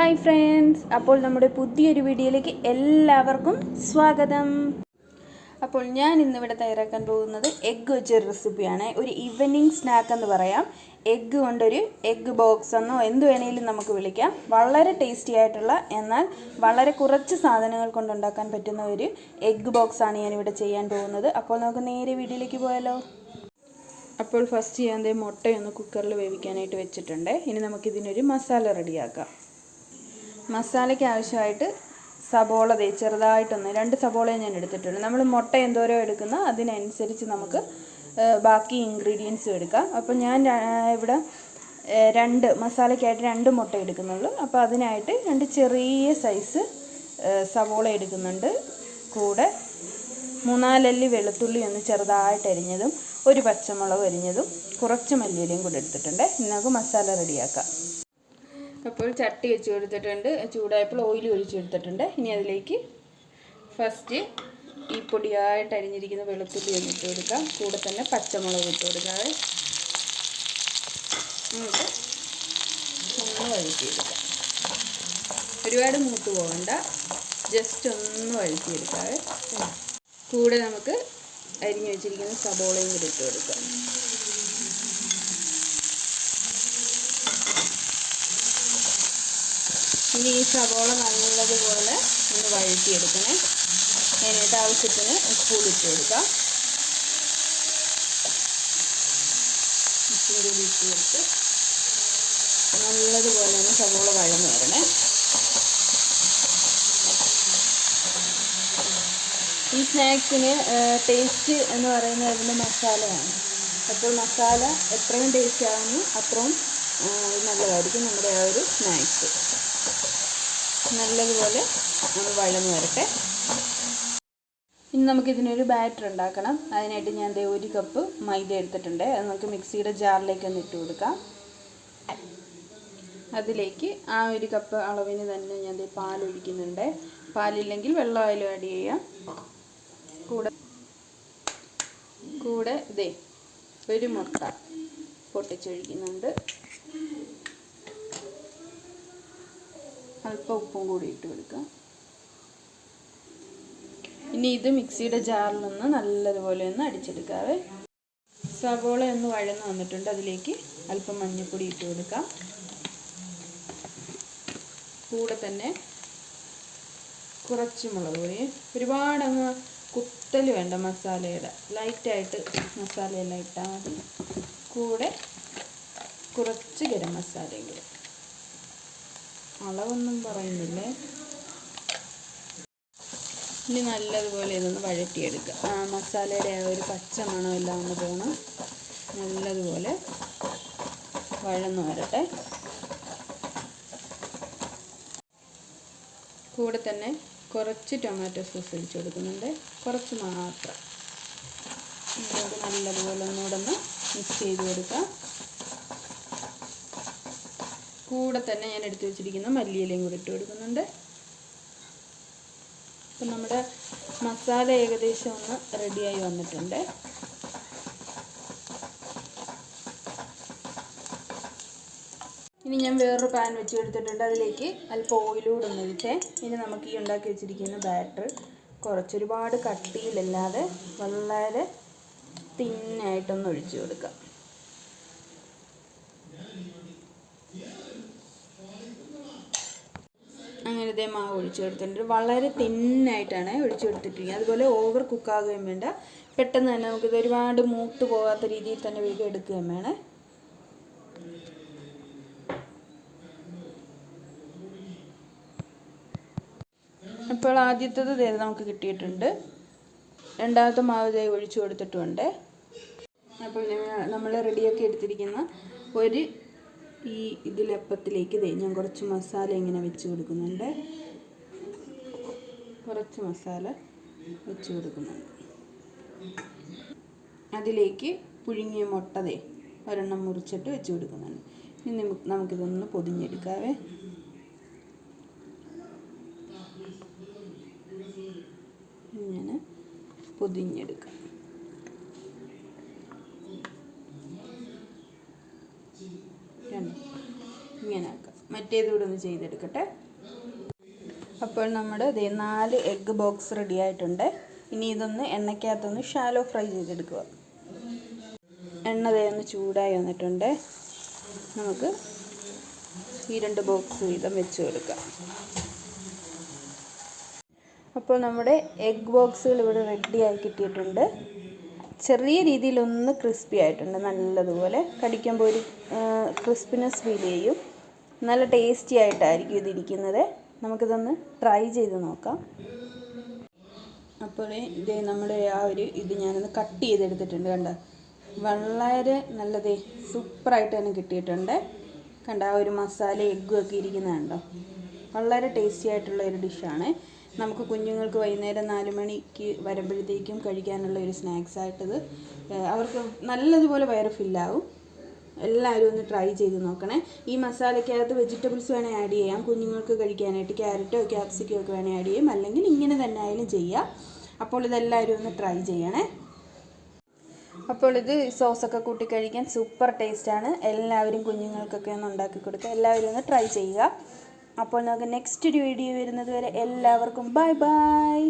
Hi friends. അപ്പോൾ നമ്മുടെ പുതിയൊരു വീഡിയോയിലേക്ക് എല്ലാവർക്കും സ്വാഗതം. അപ്പോൾ ഞാൻ ഇന്നിവിടെ തയ്യാറാക്കാൻ പോകുന്നത് എഗ്ഗ് വെച്ചൊരു റെസിപ്പിയാണ് ഒരു ഈവനിങ് സ്നാക്ക് എന്ന് പറയാം. എഗ്ഗ് കൊണ്ടൊരു എഗ്ഗ് ബോക്സ് എന്നോ എന്ത് വേണേലും നമുക്ക് വിളിക്കാം. വളരെ ടേസ്റ്റി ആയിട്ടുള്ള എന്നാൽ വളരെ കുറച്ച് സാധനങ്ങൾ കൊണ്ടുണ്ടാക്കാൻ പറ്റുന്ന ഒരു എഗ്ഗ് ബോക്സാണ് ഞാനിവിടെ ചെയ്യാൻ പോകുന്നത്. അപ്പോൾ നമുക്ക് നേരെ വീഡിയോയിലേക്ക് പോയാലോ? അപ്പോൾ ഫസ്റ്റ് ഞാൻ മുട്ടയൊന്ന് കുക്കറിൽ വേവിക്കാനായിട്ട് വെച്ചിട്ടുണ്ട്. ഇനി നമുക്കിതിനൊരു മസാല റെഡിയാക്കാം മസാലയ്ക്ക് ആവശ്യമായിട്ട് സബോള തേ ചെറുതായിട്ടൊന്ന് രണ്ട് സബോളയെ ഞാൻ എടുത്തിട്ടുണ്ട്. നമ്മൾ മുട്ട എന്തോരോ എടുക്കുന്ന അതിനനുസരിച്ച് നമുക്ക് ബാക്കി ഇൻഗ്രീഡിയൻസും എടുക്കാം. അപ്പോൾ ഞാൻ ഇവിടെ രണ്ട് മസാലയ്ക്കായിട്ട് രണ്ട് മുട്ട എടുക്കുന്നുള്ളൂ. അപ്പോൾ അതിനായിട്ട് രണ്ട് ചെറിയ സൈസ് സവോള എടുക്കുന്നുണ്ട്. കൂടെ മൂന്നാലല്ലി വെളുത്തുള്ളി ഒന്ന് ചെറുതായിട്ട് അരിഞ്ഞതും ഒരു പച്ചമുളക് അരിഞ്ഞതും കുറച്ച് മല്ലിയിലയും കൂടെ എടുത്തിട്ടുണ്ട്. ഇന്നൊക്കെ മസാല റെഡിയാക്കാം അപ്പോൾ ചട്ടി വെച്ച് കൊടുത്തിട്ടുണ്ട്. ചൂടായപ്പോൾ ഓയിൽ ഒഴിച്ച് കൊടുത്തിട്ടുണ്ട്. ഇനി അതിലേക്ക് ഫസ്റ്റ് ഈ പൊടിയായിട്ട് അരിഞ്ഞിരിക്കുന്ന വെളുത്തുള്ളി ഒന്ന് ഇട്ട് കൊടുക്കാം. കൂടെ തന്നെ പച്ചമുളക് ഇട്ട് കൊടുക്കാതെ എന്നിട്ട് ഒന്ന് വഴറ്റിയെടുക്കാം ഒരുപാട് മൂത്ത് പോകണ്ട ജസ്റ്റ് ഒന്ന് വഴറ്റിയെടുക്കാതെ കൂടെ നമുക്ക് അരിഞ്ഞു വെച്ചിരിക്കുന്ന സബോളയും കൂടി ഇട്ട് കൊടുക്കാം. ഇനി ഈ സവോള നല്ലതുപോലെ ഒന്ന് വഴറ്റിയെടുക്കണേ. അതിനായിട്ട് ആവശ്യത്തിന് ഉപ്പ് ഇട്ട് കൊടുക്കാം. ഉപ്പും കൂടി ഇട്ട് കൊടുത്ത് നല്ലതുപോലെ ഒന്ന് സവോള വഴന്ന് വരണേ. ഈ സ്നാക്സിന് ടേസ്റ്റ് എന്ന് പറയുന്നത് അതിന്റെ മസാലയാണ്. അപ്പോൾ മസാല എത്രയും ടേസ്റ്റ് ആകുന്നു അത്രയും നല്ലതായിരിക്കും നമ്മുടെ ആ ഒരു സ്നാക്സ്. നല്ലതുപോലെ ഒന്ന് വഴന്ന് വരട്ടെ. ഇനി നമുക്കിതിനൊരു ബാറ്റർ ഉണ്ടാക്കണം. അതിനായിട്ട് ഞാൻ ദേ ഒരു കപ്പ് മൈദ എടുത്തിട്ടുണ്ട്. അത് നമുക്ക് മിക്സിയുടെ ജാറിലേക്ക് ഒന്ന് ഇട്ട് കൊടുക്കാം. അതിലേക്ക് ആ ഒരു കപ്പ് അളവിന് തന്നെ ഞാൻ ദേ പാൽ ഒഴിക്കുന്നുണ്ട്. പാലില്ലെങ്കിൽ വെള്ളമായാലും ആഡ് ചെയ്യാം. കൂടെ കൂടെ ദേ ഒരു മുട്ട പൊട്ടിച്ചൊഴിക്കുന്നുണ്ട്. അല്പം ഉപ്പും കൂടി ഇട്ട് കൊടുക്കുക ഇനി ഇത് മിക്സിയുടെ ജാറിൽ നിന്ന് നല്ലതുപോലെ ഒന്ന് അടിച്ചെടുക്കാവേ. സവോള ഒന്ന് വഴന്ന് വന്നിട്ടുണ്ട് അതിലേക്ക് അല്പം മഞ്ഞൾപ്പൊടി ഇട്ട് കൊടുക്കാം. കൂടെ തന്നെ കുറച്ച് മുളക് പൊടി. ഒരുപാട് അങ്ങ് കുത്തൽ വേണ്ട മസാലയുടെ. ലൈറ്റായിട്ട് മസാലയെല്ലാം ഇട്ടാൽ മതി. കൂടെ കുറച്ച് ഗരം മസാലയും കൂടെ. അളവൊന്നും പറയുന്നില്ലേ? ഇനി നല്ലതുപോലെ ഇതൊന്ന് വഴറ്റിയെടുക്കുക ആ മസാലയുടെ ആ ഒരു പച്ച മണം എല്ലാം ഒന്ന് പോകണം നല്ലതുപോലെ വഴന്ന് വരട്ടെ. കൂടെ തന്നെ കുറച്ച് ടൊമാറ്റോ സോസ് ഒഴിച്ചു കൊടുക്കുന്നുണ്ട്. കുറച്ച് മാത്രം. നല്ലതുപോലെ ഒന്നുകൂടെ ഒന്ന് മിക്സ് ചെയ്ത് കൊടുക്കാം. കൂടെ തന്നെ ഞാൻ എടുത്തു വെച്ചിരിക്കുന്ന മല്ലിയിലയും കൂടി ഇട്ട് കൊടുക്കുന്നുണ്ട്. അപ്പം നമ്മുടെ മസാല ഏകദേശം ഒന്ന് റെഡിയായി വന്നിട്ടുണ്ട്. ഇനി ഞാൻ വേറൊരു പാൻ വെച്ച് കൊടുത്തിട്ടുണ്ട് അതിലേക്ക് അല്പം ഓയിലൂടെ ഒന്ന് ഒഴിച്ചേ. ഇനി നമുക്ക് ഈ ഉണ്ടാക്കി വെച്ചിരിക്കുന്ന ബാറ്റർ കുറച്ചൊരുപാട് കട്ടിയിലല്ലാതെ വളരെ തിന്നായിട്ടൊന്ന് ഒഴിച്ചു കൊടുക്കാം. അങ്ങനെ ഇതേ മാവ് ഒഴിച്ചു കൊടുത്തിട്ടുണ്ട്. വളരെ തിന്നായിട്ടാണ് ഒഴിച്ചു കൊടുത്തിട്ടിരിക്കുന്നത്. അതുപോലെ ഓവർ കുക്കാകുകയും വേണ്ട. പെട്ടെന്ന് തന്നെ നമുക്കിത് ഒരുപാട് മൂത്ത് പോകാത്ത രീതിയിൽ തന്നെ വേഗം എടുക്കുകയും വേണേ. ഇപ്പോൾ ആദ്യത്തത് ദേ നമുക്ക് കിട്ടിയിട്ടുണ്ട്. രണ്ടാമത്തെ മാവ് ദേ ഒഴിച്ചു കൊടുത്തിട്ടുമുണ്ട്. അപ്പോൾ നമ്മൾ റെഡിയാക്കി എടുത്തിരിക്കുന്ന ഒരു ഈ ഇതിലപ്പത്തിലേക്ക് ദേ ഞാൻ കുറച്ച് മസാല ഇങ്ങനെ വെച്ച് കൊടുക്കുന്നുണ്ട്. കുറച്ച് മസാല വെച്ച് കൊടുക്കുന്നുണ്ട്. അതിലേക്ക് പുഴുങ്ങിയ മുട്ടതേ ഒരെണ്ണം മുറിച്ചിട്ട് വെച്ച് കൊടുക്കുന്നുണ്ട്. ഇനി നമുക്ക് നമുക്കിതൊന്ന് പൊതിഞ്ഞെടുക്കാവേ. ഇങ്ങനെ പൊതിഞ്ഞെടുക്കാം. രണ്ട്. ഇങ്ങനെ ആക്കാം. മറ്റേതുകൂടെ ഒന്ന് ചെയ്തെടുക്കട്ടെ. അപ്പോൾ നമ്മുടെ ഇതേ നാല് എഗ്ഗ് ബോക്സ് റെഡി ആയിട്ടുണ്ട്. ഇനി ഇതൊന്ന് എണ്ണയ്ക്കകത്തൊന്ന് ഷാലോ ഫ്രൈ ചെയ്തെടുക്കുക. എണ്ണ ഒന്ന് ചൂടായി വന്നിട്ടുണ്ട്. നമുക്ക് ഈ രണ്ട് ബോക്സ് വീതം വെച്ച് കൊടുക്കാം. അപ്പോൾ നമ്മുടെ എഗ് ബോക്സുകൾ ഇവിടെ റെഡിയായി കിട്ടിയിട്ടുണ്ട്. ചെറിയ രീതിയിലൊന്ന് ക്രിസ്പി ആയിട്ടുണ്ട്. നല്ലതുപോലെ കടിക്കുമ്പോൾ ഒരു ക്രിസ്പിനെസ് ഫീൽ ചെയ്യും. നല്ല ടേസ്റ്റി ആയിട്ടായിരിക്കും ഇതിരിക്കുന്നത്. നമുക്കിതൊന്ന് ട്രൈ ചെയ്ത് നോക്കാം. അപ്പോൾ ഇതേ നമ്മുടെ ആ ഒരു ഇത് ഞാനൊന്ന് കട്ട് ചെയ്തെടുത്തിട്ടുണ്ട് കണ്ട? വളരെ നല്ലതേ സൂപ്പറായിട്ട് തന്നെ കിട്ടിയിട്ടുണ്ട്. കണ്ട? ആ ഒരു മസാല എഗ്ഗും ഒക്കെ ഇരിക്കുന്നത് കണ്ടോ? വളരെ ടേസ്റ്റി ആയിട്ടുള്ള ഒരു ഡിഷാണ് നമുക്ക് കുഞ്ഞുങ്ങൾക്ക് വൈകുന്നേരം നാല് മണിക്ക് വരുമ്പോഴത്തേക്കും കഴിക്കാനുള്ള ഒരു സ്നാക്സ് ആയിട്ടത്. അവർക്ക് നല്ലതുപോലെ വയറ് ഫില്ലാവും. എല്ലാവരും ഒന്ന് ട്രൈ ചെയ്ത് നോക്കണേ. ഈ മസാലയ്ക്കകത്ത് വെജിറ്റബിൾസ് വേണേൽ ആഡ് ചെയ്യാം. കുഞ്ഞുങ്ങൾക്ക് കഴിക്കാനായിട്ട് ക്യാരറ്റോ ക്യാപ്സിക്കോ ഒക്കെ വേണേൽ ആഡ് ചെയ്യാം. അല്ലെങ്കിൽ ഇങ്ങനെ തന്നെ ആയാലും ചെയ്യാം. അപ്പോൾ ഇതെല്ലാവരും ഒന്ന് ട്രൈ ചെയ്യണേ. അപ്പോൾ ഇത് സോസൊക്കെ കൂട്ടി കഴിക്കാൻ സൂപ്പർ ടേസ്റ്റാണ്. എല്ലാവരും കുഞ്ഞുങ്ങൾക്കൊക്കെ ഒന്ന് ഉണ്ടാക്കി കൊടുക്കുക. എല്ലാവരും ഒന്ന് ട്രൈ ചെയ്യുക. അപ്പോൾ നമുക്ക് നെക്സ്റ്റ് ഒരു വീഡിയോ വരുന്നത് വരെ എല്ലാവർക്കും ബൈ ബൈ